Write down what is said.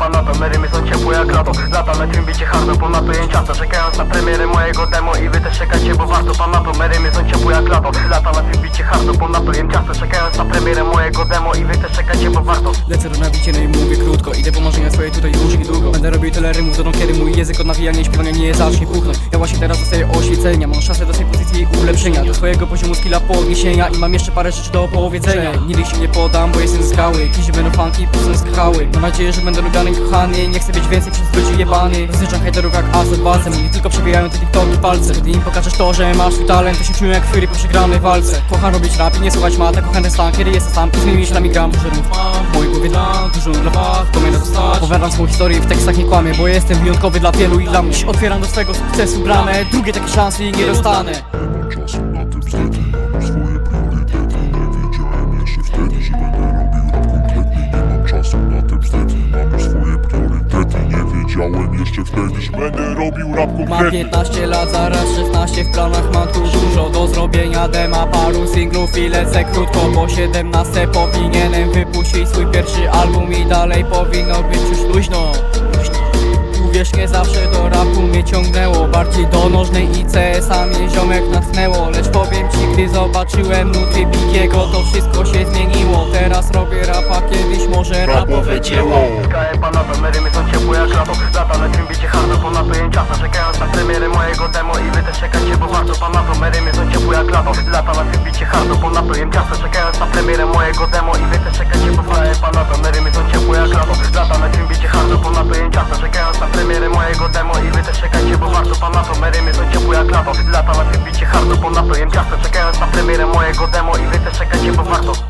panato Mery są ciepłe jak lato. Lata na tym bicie hardo ponad pojęciasto Czekając na premierę mojego demo i wy też czekacie bo warto. Panato mery są ciepłe jak lato. Lata na tym bicie hardo ponad pojęciasto ciasto Czekając na premierę mojego demo I wy też czekacie, bo warto. Lecę do nabicie, no i mówię krótko. Idę po marzenia swoje tutaj już niedługo Będę robił tyle rymów, dotąd kiedy mój język od nawijania i śpiewania nie zacznie puchnąć. Ja właśnie teraz dostaję oświecenia. Mam szansę do tej pozycji i ulepszenia. Do swojego poziomu skilla podniesienia I mam jeszcze parę rzeczy do opowiedzenia. Nigdy się nie podam, bo jestem z skały. Kiedyś będą funky, później z skały. Mam nadzieję, że będę lubiany kochany. Nie chcę być więcej przez ludzi jebany. Zniczam hejterów jak as od walcem. Nie tylko przebijają te tiktoki palce. Gdy im pokażesz to, że masz swój talent To się czuję jak Fury po przegranej walce. Kocham robić rap i nie słuchać mata Ten stan, kiedy jestem sam z moimi myślami gram Dużo rymów mam, mojej głowie dam Dużo dla was, powinno dostać Opowiadam swoją historię w tekstach nie kłamię Bo jestem wyjątkowy dla wielu i dla mnie Otwieram do swego sukcesu bramę Drugie takie szanse i nie dostanę Wiedziałem jeszcze wtedy, że będę robił rap Mam kompletnie 15 lat, zaraz 16 w planach Mam tu dużo do zrobienia Dema paru singlów i lecę krótko Po 17 powinienem wypuścić swój pierwszy album I dalej powinno być już luźno. Uwierz, nie zawsze do rapu mnie ciągnęło Bardziej do nożnej i CS-a mnie ziomek natchnęło Lecz powiem ci, gdy zobaczyłem nuty Bigiego To wszystko się zmieniło. Teraz robię rapa, kiedyś może rapowe dzieło. Są ciepłe jak lato Lata na tym bicie hardo, ponadto jem ciasto Czekając na premierę mojego demo I wy też czekacie, bo warto. Ponadto merymy są ciepłe jak lato. Lata na tym bicie hardo, ponadto jem ciasto Czekając na premierę mojego demo I wy też czekacie, bo warto Ponadto merymy są ciepłe jak lato. Lata na tym bicie hardo, ponadto jem ciasto Czekając na premierę mojego demo I wy też czekacie, bo warto. Ponadto merymy są ciepłe jak lato. Lata na tym bicie hardo, ponadto jem ciasto Czekając na premierę mojego demo I wy też czekacie, bo warto